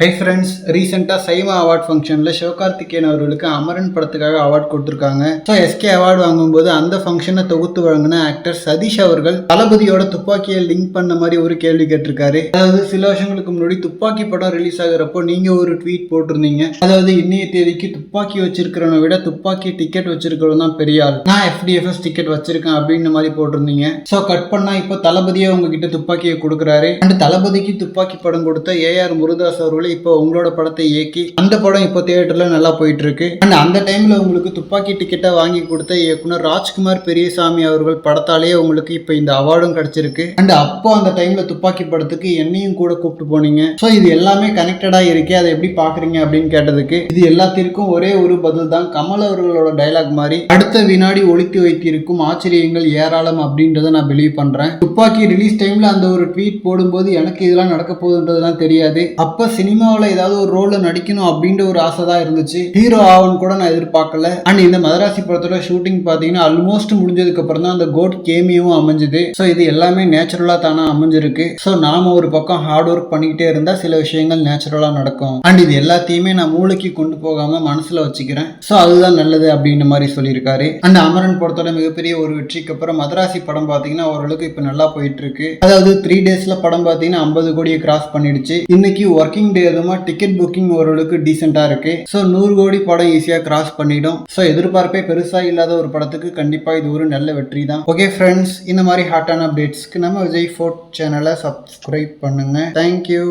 Hi friends ரீசெண்டாக SIMA award ஃபங்க்ஷனில் சிவகார்த்திகேயன் அவர்களுக்கு அமரன் படத்துக்காக அவார்ட் கொடுத்துருக்காங்க. ஸோ எஸ்கே அவார்டு வாங்கும்போது அந்த ஃபங்க்ஷனை தொகுத்து வழங்கின ஆக்டர் சதீஷ் அவர்கள் தளபதியோட துப்பாக்கியை லிங்க் பண்ண மாதிரி ஒரு கேள்வி கேட்டிருக்காரு. அதாவது சில வருஷங்களுக்கு முன்னாடி துப்பாக்கி படம் ரிலீஸ் ஆகுறப்போ நீங்கள் ஒரு ட்வீட் போட்டிருந்தீங்க. அதாவது இன்னைய தேதிக்கு துப்பாக்கி வச்சிருக்கிறவனை விட துப்பாக்கி டிக்கெட் வச்சிருக்கிறவன் தான் பெரிய ஆள். நான் எஃப்டிஎஃப்எஸ் டிக்கெட் வச்சிருக்கேன் அப்படின்ற மாதிரி போட்டிருந்தீங்க. ஸோ கட் பண்ணா இப்போ தளபதியே உங்ககிட்ட துப்பாக்கியை கொடுக்குறாரு. அண்ட் தளபதிக்கு துப்பாக்கி படம் கொடுத்த ஏஆர் முருதாஸ் அவர்கள் இப்போ உங்களோட படத்தை இயக்கி அந்த படம் இப்போ தியேட்டர்ல நல்லா போயிட்டு இருக்கு அண்ட் அந்த டைம்ல உங்களுக்கு துப்பாக்கி டிக்கெட்டை வாங்கி கொடுத்த இயக்குனர் ராஜ்குமார் பெரியசாமி அவர்கள் படத்தாலேயே உங்களுக்கு இப்போ இந்த அவார்டும் கிடைச்சிருக்கு. அண்ட் அப்போ அந்த டைம்ல துப்பாக்கி படத்துக்கு என்னையும் கூட கூப்பிட்டு போனீங்க. ஸோ இது எல்லாமே கனெக்டடா இருக்கே அதை எப்படி பாக்குறீங்க அப்படின்னு கேட்டதுக்கு இது எல்லாத்திற்கும் ஒரே ஒரு பதில் தான். கமல் அவர்களோட டைலாக் மாதிரி அடுத்த வினாடி ஒழித்து வைத்திருக்கும் ஆச்சரியங்கள் ஏராளம் அப்படின்றத நான் பிலீவ் பண்றேன். துப்பாக்கி ரிலீஸ் டைம்ல அந்த ஒரு ட்வீட் போடும்போது எனக்கு இதெல்லாம் நடக்க போகுதுன்றதுலாம் தெரியாது. அப்ப சினிமாவில் ஏதாவது ஒரு ரோலில் நடிக்கணும் அப்படின்ற ஒரு ஆசை தான் இருந்துச்சு. ஹீரோ ஆவன் கூட நான் எதிர்பார்க்கல. அண்ட் இந்த மதராசி படத்தோட ஷூட்டிங் பார்த்தீங்கன்னா ஆல்மோஸ்ட் முடிஞ்சதுக்கு அப்புறம் தான் அந்த கோட் கேமியும் அமைஞ்சுது. ஸோ இது எல்லாமே நேச்சுரலா தானே அமைஞ்சிருக்கு. ஸோ நாம ஒரு பக்கம் ஹார்ட் ஒர்க் பண்ணிக்கிட்டே இருந்தால் சில விஷயங்கள் நேச்சுரலா நடக்கும். அண்ட் இது எல்லாத்தையுமே நான் மூளைக்கு கொண்டு போகாம மனசுல வச்சுக்கிறேன். ஸோ அதுதான் நல்லது அப்படின்ற மாதிரி சொல்லியிருக்காரு. அண்ட் அமரன் படத்தோட மிகப்பெரிய ஒரு வெற்றிக்கு அப்புறம் மதராசி படம் பார்த்தீங்கன்னா ஓரளவுக்கு இப்போ நல்லா போயிட்டு இருக்கு. அதாவது த்ரீ டேஸ்ல படம் பார்த்தீங்கன்னா ஐம்பது கோடியை கிராஸ் பண்ணிடுச்சு. இன்னைக்கு ஒர்க்கிங் டே எதுமா டிக்கெட் புக்கிங் ஓரளவுக்கு டீசெண்டா இருக்கு. ஸோ நூறு கோடி படம் ஈஸியா கிராஸ் பண்ணிடும். ஸோ எதிர்பார்ப்பே பெருசா இல்லாத ஒரு படத்துக்கு கண்டிப்பா இது ஒரு நல்ல வெற்றி தான். ஓகே ஃப்ரெண்ட்ஸ் இந்த மாதிரி ஹாட்டான அப்டேட்ஸ்க்கு நம்ம விஜய் ஃபோர்ட் சேனலை சப்ஸ்கிரைப் பண்ணுங்க. Thank you